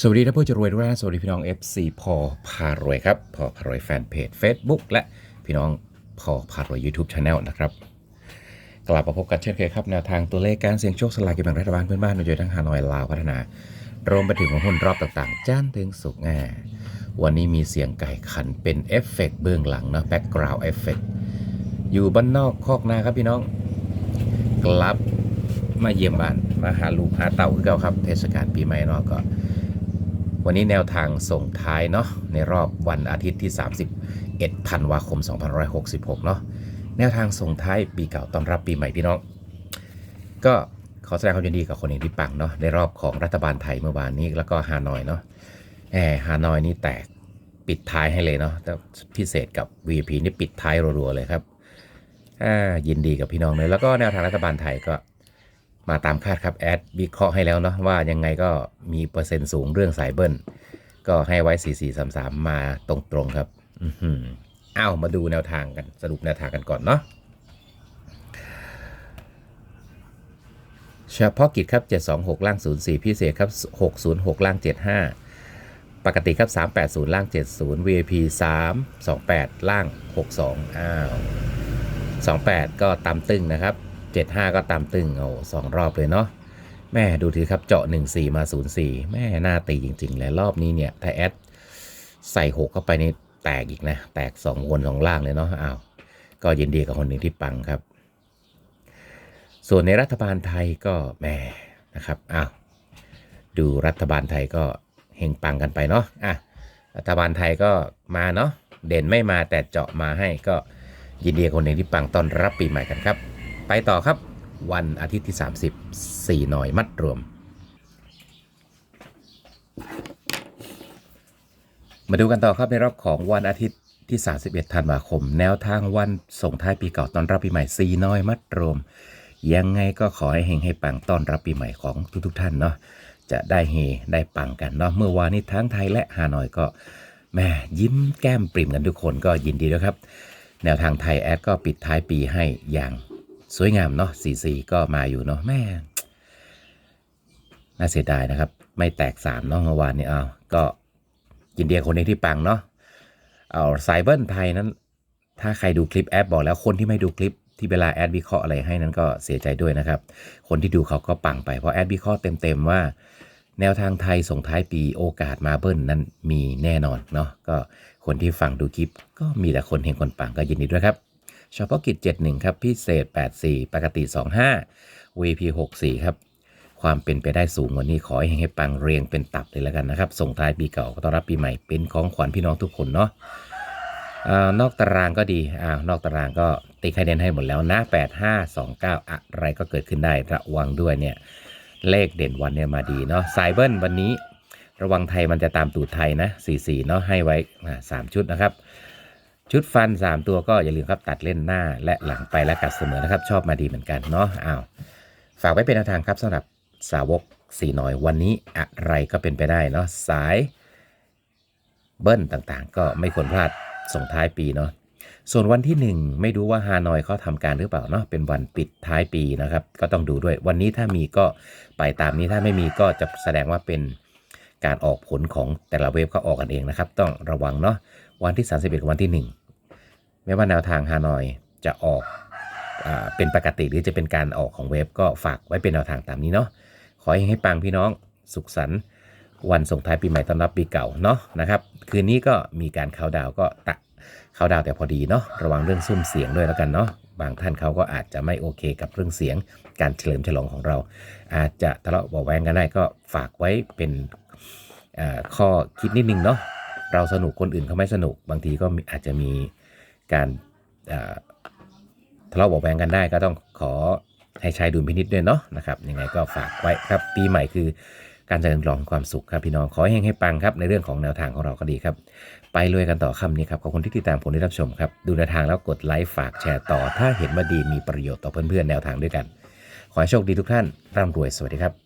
สวัสดีท่านผู้จะรวยด้วยนะสวัสดีพี่น้อง FC พอพารวยครับ พอพารวยแฟนเพจ Facebook และพี่น้องพอพารวย YouTube Channel นะครับ กลับมาพบกันเช่นเคยครับ แนวทางตัวเลขการเสี่ยงโชคสลากกินแบ่งรัฐบาลเพื่อนบ้านโดยทั้งฮานอยลาวพัฒนารวมไปถึงของหุ้นรอบต่างๆ จ้านถึงสุกแง่วันนี้มีเสียงไก่ขันเป็นเอฟเฟกต์เบื้องหลังนะแบ็กกราวด์เอฟเฟกต์อยู่บ้านนอกคอกนาครับพี่น้อง กลับมาเยี่ยมบ้านมาหาลูกหาเต่าคือเก่าครับ เทศกาลปีใหม่เนาะก็ วันนี้แนวทางส่งท้ายเนาะในรอบวันอาทิตย์ที่ 31ธันวาคม 2566 เนาะแนวทางส่งท้ายปีเก่าต้อนรับปีใหม่พี่น้อง ก็ขอแสดงความยินดีกับคนเห็นที่ปังเนาะในรอบของรัฐบาลไทยเมื่อวานนี้แล้วก็ฮานอยเนาะแหมฮานอยนี่แตกปิดท้ายให้เลยเนาะแต่พิเศษกับ VP นี่ปิดท้ายรัวๆเลยครับอ่ายินดีกับพี่น้องเลยแล้วก็แนวทางรัฐบาลไทยก็ มาตามคาดครับแอดวิเคราะห์ให้แล้วเนาะว่ายังไงก็มีเปอร์เซ็นต์สูงเรื่องสายเบิ้ลก็ให้ไว้ 4433 มาตรงๆครับอือหืออ้าวมาดูแนวทางกันสรุปแนวทางกันก่อนเนาะเฉพาะกิจครับ 726 ล่าง 04 พิเศษครับ 606 ล่าง 75 ปกติครับ 380 ล่าง 70 VIP 328 ล่าง 62 อ้าว 28 ก็ตามตึงนะครับ 75 ก็ตามตึงโอ้สองรอบเลยเนาะแม่ดูทีครับเจาะ 14 มา 04 แม่หน้าตีจริงๆเลยรอบนี้เนี่ยถ้าแอดใส่ 6 เข้าไปนี่แตกอีกนะ แตก2วนสองล่างเลยเนาะอ้าวก็ยินดีกับคนหนึ่งที่ปังครับ ส่วนในรัฐบาลไทยก็แม่นะครับอ้าวดูรัฐบาลไทยก็เฮงปังกันไปเนาะอะรัฐบาลไทยก็มาเนาะเด่นไม่มาแต่เจาะมาให้ก็ยินดีคนหนึ่งที่ปังต้อนรับปีใหม่กันครับ ไปต่อครับวันอาทิตย์ที่ 30 4หน่อยมัดรวม มาดูกันต่อครับในรอบของวันอาทิตย์ที่ 31 ธันวาคม แนวทางวันส่งท้ายปีเก่าตอนรับปีใหม่4น้อยมัดรวม ยังไงก็ขอให้เฮงให้ปังต้อนรับปีใหม่ของทุกๆท่านเนาะจะได้เฮได้ปังกันเนาะเมื่อวานนี้ทั้งไทยและฮานอยก็แม่ยิ้มแก้มปริ่มกันทุกคนก็ยินดีด้วยครับ แนวทางไทยแอดก็ปิดท้ายปีให้อย่าง สวยงามเนาะ44ก็มาอยู่เนาะแม่ น่าเสียดายนะครับ ไม่แตกสามเนาะเมื่อวานนี้เอาก็ยินดีคนนี้ที่ปังเนาะเอาไซเบิลไทยนั้น ถ้าใครดูคลิปแอดบอกแล้วคนที่ไม่ดูคลิปที่เวลาแอดวิเคราะห์อะไรให้นั้นก็เสียใจด้วยนะครับ คนที่ดูเขาก็ปังไปเพราะแอดวิเคราะห์เต็มๆว่า แนวทางไทยส่งท้ายปีโอกาสมาเบิ้ลนั้นมีแน่นอนเนาะก็คนที่ฟังดูคลิปก็มีแต่คนเฮงคนปังก็ยินดีด้วยครับ เฉพาะกิจ 71 ครับ พิเศษ 84 ปกติ 25 VP 64 ครับ ความเป็นไปได้สูงวันนี้ขอให้ให้ปังเรียงเป็นตับเลยแล้วกันนะครับ ส่งท้ายปีเก่าก็ต้อนรับปีใหม่เป็นของขวัญพี่น้องทุกคนเนาะอ่านอกตารางก็ดีอ่านอกตารางก็ติ๊กให้เดนให้หมดแล้วนะ8529 อะไรก็เกิดขึ้นได้ระวังด้วยเนี่ยเลขเด่นวันเนี่ยมาดีเนาะไซเบิลวันนี้ ระวังไทยมันจะตามตูดไทยนะ 44 เนาะให้ไว้อ่าสามชุดนะครับ ชุดฟัน 3 ตัวก็อย่าลืมครับตัดเล่นหน้าและหลังไปและกัดเสมอนะครับ ชอบมาดีเหมือนกันเนาะอ้าวฝากไว้เป็นแนวทางครับสำหรับสาวกสีหน่อยวันนี้อะไรก็เป็นไปได้เนาะสายเบิ้ลต่างๆ ก็ไม่ควรพลาดส่งท้ายปีเนาะส่วนวันที่ 1 ไม่รู้ว่าฮานอยเขาทำการหรือเปล่าเนาะเป็นวันปิดท้ายปีนะครับ ก็ต้องดูด้วย วันนี้ถ้ามีก็ไปตามนี้ถ้าไม่มีก็จะแสดงว่าเป็นการออกผลของแต่ละเว็บเขาออกกันเองนะครับ ต้องระวังเนาะ วันที่ 31กับวันที่ 1 ไม่ว่าแนวทางฮานอยจะออกอเป็นปกติหรือจะเป็นการออกของเว็บก็ฝากไว้เป็นแนวทางตามนี้เนาะขอให้ให้ปังพี่น้องสุขสันต์วันส่งท้ายปีใหม่ต้อนรับปีเก่าเนาะนะครับ คืนนี้ก็มีการเข้าดาวก็ตะเข้าดาวแต่พอดีเนาะระวังเรื่องซุ่มเสียงด้วยแล้วกันเนาะบางท่านเขาก็อาจจะไม่โอเคกับเรื่องเสียงการเฉลิมฉลองของเรา อาจจะทะเลาะเบาะแวงกันได้ก็ฝากไว้เป็นข้อคิดนิดนึงเนาะ เราสนุกคนอื่นเขาไม่สนุก บางทีก็อาจจะมีการทะเลาะเบาะแวงกันได้ก็ต้องขอให้ใช้ดุลพินิจด้วยเนาะนะครับยังไงก็ฝากไว้ครับปีใหม่คือการเจริญรองความสุขครับพี่น้องขอให้เฮงให้ปังครับในเรื่องของแนวทางของเราก็ดีครับ ไปรวยกันต่อคำนี้ครับขอบคุณที่ติดตามผมที่รับชมครับ ดูแนวทางแล้วกดไลค์ฝากแชร์ต่อ ถ้าเห็นว่าดีมีประโยชน์ต่อเพื่อนๆแนวทางด้วยกัน ขอให้โชคดีทุกท่านร่ำรวยสวัสดีครับ